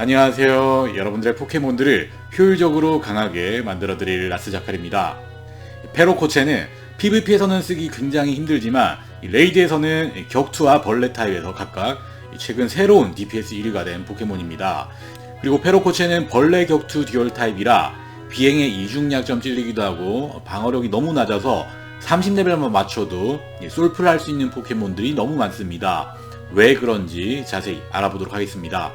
안녕하세요. 여러분들의 포켓몬들을 효율적으로 강하게 만들어드릴 라스자칼입니다. 페로코체는 PVP에서는 쓰기 굉장히 힘들지만 이 레이드에서는 격투와 벌레 타입에서 각각 최근 새로운 DPS 1위가 된 포켓몬입니다. 그리고 페로코체는 벌레 격투 듀얼 타입이라 비행의 이중 약점 찔리기도 하고 방어력이 너무 낮아서 30레벨만 맞춰도 솔플 할 수 있는 포켓몬들이 너무 많습니다. 왜 그런지 자세히 알아보도록 하겠습니다.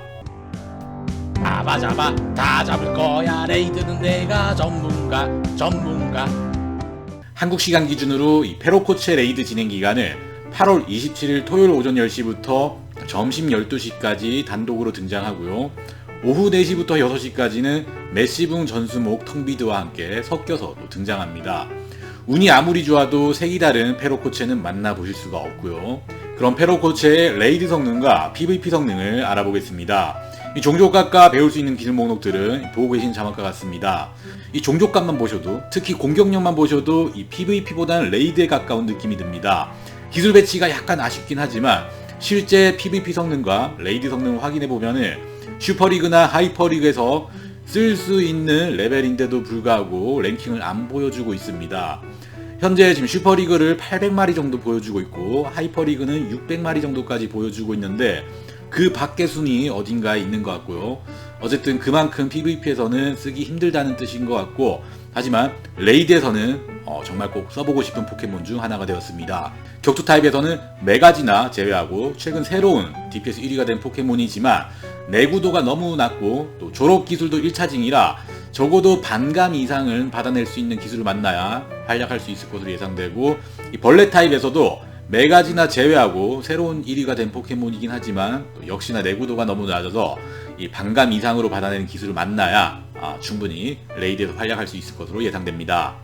잡아 잡아 다 잡을 거야 레이드는 내가 전문가 전문가 한국 시간 기준으로 이 페로코체 레이드 진행 기간을 8월 27일 토요일 오전 10시부터 점심 12시까지 단독으로 등장하고요. 오후 4시부터 6시까지는 메시붕 전수목 텅비드와 함께 섞여서 또 등장합니다. 운이 아무리 좋아도 색이 다른 페로코체는 만나보실 수가 없고요. 그럼 페로코체의 레이드 성능과 PVP 성능을 알아보겠습니다. 이 종족값과 배울 수 있는 기술 목록들은 보고 계신 자막과 같습니다. 이 종족값만 보셔도 특히 공격력만 보셔도 이 PVP보다는 레이드에 가까운 느낌이 듭니다. 기술 배치가 약간 아쉽긴 하지만 실제 PVP 성능과 레이드 성능을 확인해 보면은 슈퍼리그나 하이퍼리그에서 쓸 수 있는 레벨인데도 불구하고 랭킹을 안 보여주고 있습니다. 현재 지금 슈퍼리그를 800마리 정도 보여주고 있고 하이퍼리그는 600마리 정도까지 보여주고 있는데 그 밖의 순위 어딘가에 있는 것 같고요. 어쨌든 그만큼 PVP에서는 쓰기 힘들다는 뜻인 것 같고 하지만 레이드에서는 어, 정말 꼭 써보고 싶은 포켓몬 중 하나가 되었습니다. 격투 타입에서는 메가지나 제외하고 최근 새로운 DPS 1위가 된 포켓몬이지만 내구도가 너무 낮고 또 졸업 기술도 1차징이라 적어도 반감 이상을 받아낼 수 있는 기술을 만나야 활약할 수 있을 것으로 예상되고 이 벌레 타입에서도 메가지나 제외하고 새로운 1위가 된 포켓몬이긴 하지만 또 역시나 내구도가 너무 낮아서 이 반감 이상으로 받아내는 기술을 만나야 아, 충분히 레이드에서 활약할 수 있을 것으로 예상됩니다.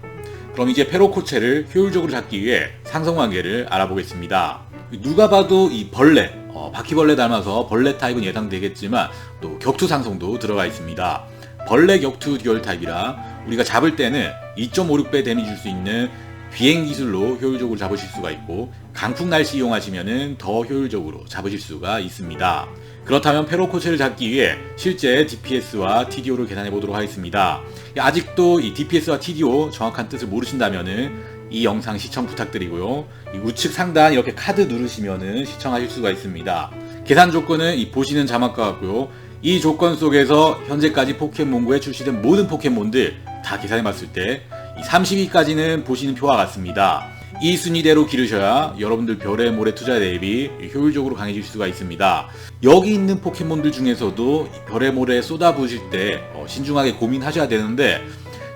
그럼 이제 페로코체를 효율적으로 잡기 위해 상성 관계를 알아보겠습니다. 누가 봐도 이 벌레, 어, 바퀴벌레 닮아서 벌레 타입은 예상되겠지만 또 격투 상성도 들어가 있습니다. 벌레 격투 듀얼 타입이라 우리가 잡을 때는 2.56배 데미 줄수 있는 비행 기술로 효율적으로 잡으실 수가 있고 강풍 날씨 이용하시면 더 효율적으로 잡으실 수가 있습니다. 그렇다면 페로코체를 잡기 위해 실제 DPS와 TDO를 계산해 보도록 하겠습니다. 아직도 이 DPS와 TDO 정확한 뜻을 모르신다면 이 영상 시청 부탁드리고요. 이 우측 상단 이렇게 카드 누르시면 시청하실 수가 있습니다. 계산 조건은 이 보시는 자막과 같고요. 이 조건 속에서 현재까지 포켓몬고에 출시된 모든 포켓몬들 다 계산해 봤을 때 30위까지는 보시는 표와 같습니다. 이 순위대로 기르셔야 여러분들 별의 모래 투자 대비 효율적으로 강해질 수가 있습니다. 여기 있는 포켓몬들 중에서도 별의 모래 쏟아부으실 때 어, 신중하게 고민하셔야 되는데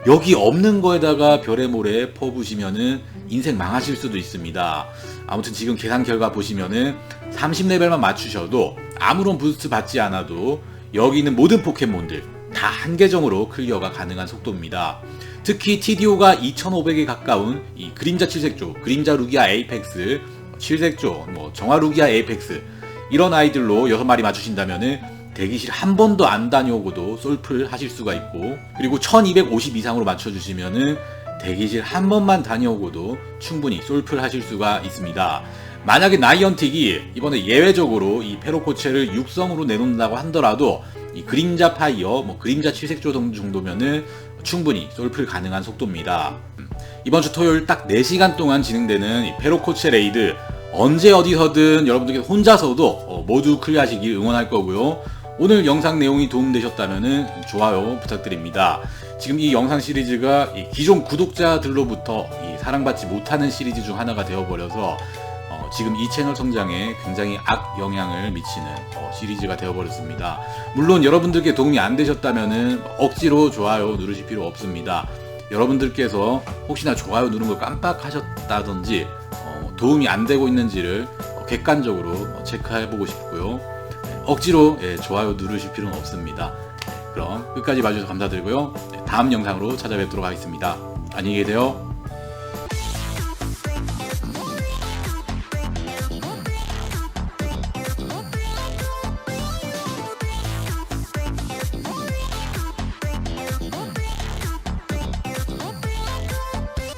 여기 없는 거에다가 별의 모래 퍼부시면은 인생 망하실 수도 있습니다. 아무튼 지금 계산 결과 보시면은 30레벨만 맞추셔도 아무런 부스트 받지 않아도 여기 있는 모든 포켓몬들 다 한 계정으로 클리어가 가능한 속도입니다. 특히 TDO가 2500에 가까운 이 그림자 칠색조, 그림자 루기아 에이펙스, 칠색조, 뭐 정화 루기아 에이펙스 이런 아이들로 6마리 맞추신다면은 대기실 한 번도 안 다녀오고도 솔플 하실 수가 있고 그리고 1250 이상으로 맞춰주시면은 대기실 한 번만 다녀오고도 충분히 솔플 하실 수가 있습니다. 만약에 나이언틱이 이번에 예외적으로 이 페로코체를 육성으로 내놓는다고 하더라도 이 그림자 파이어, 뭐 그림자 칠색조 정도면은 충분히 솔플 가능한 속도입니다. 음, 이번 주 토요일 딱 4시간 동안 진행되는 이 페로코체 레이드 언제 어디서든 여러분들께 혼자서도 어, 모두 클리어하시길 응원할 거고요. 오늘 영상 내용이 도움되셨다면 좋아요 부탁드립니다. 지금 이 영상 시리즈가 이 기존 구독자들로부터 이 사랑받지 못하는 시리즈 중 하나가 되어버려서 어, 지금 이 채널 성장에 굉장히 악 영향을 미치는 어, 시리즈가 되어버렸습니다. 물론 여러분들께 도움이 안 되셨다면 억지로 좋아요 누르실 필요 없습니다. 여러분들께서 혹시나 좋아요 누른 걸 깜빡하셨다든지 어, 도움이 안 되고 있는지를 어, 객관적으로 어, 체크해보고 싶고요. 네, 억지로 예, 좋아요 누르실 필요는 없습니다. 네, 그럼 끝까지 봐주셔서 감사드리고요. 네, 다음 영상으로 찾아뵙도록 하겠습니다. 안녕히 계세요.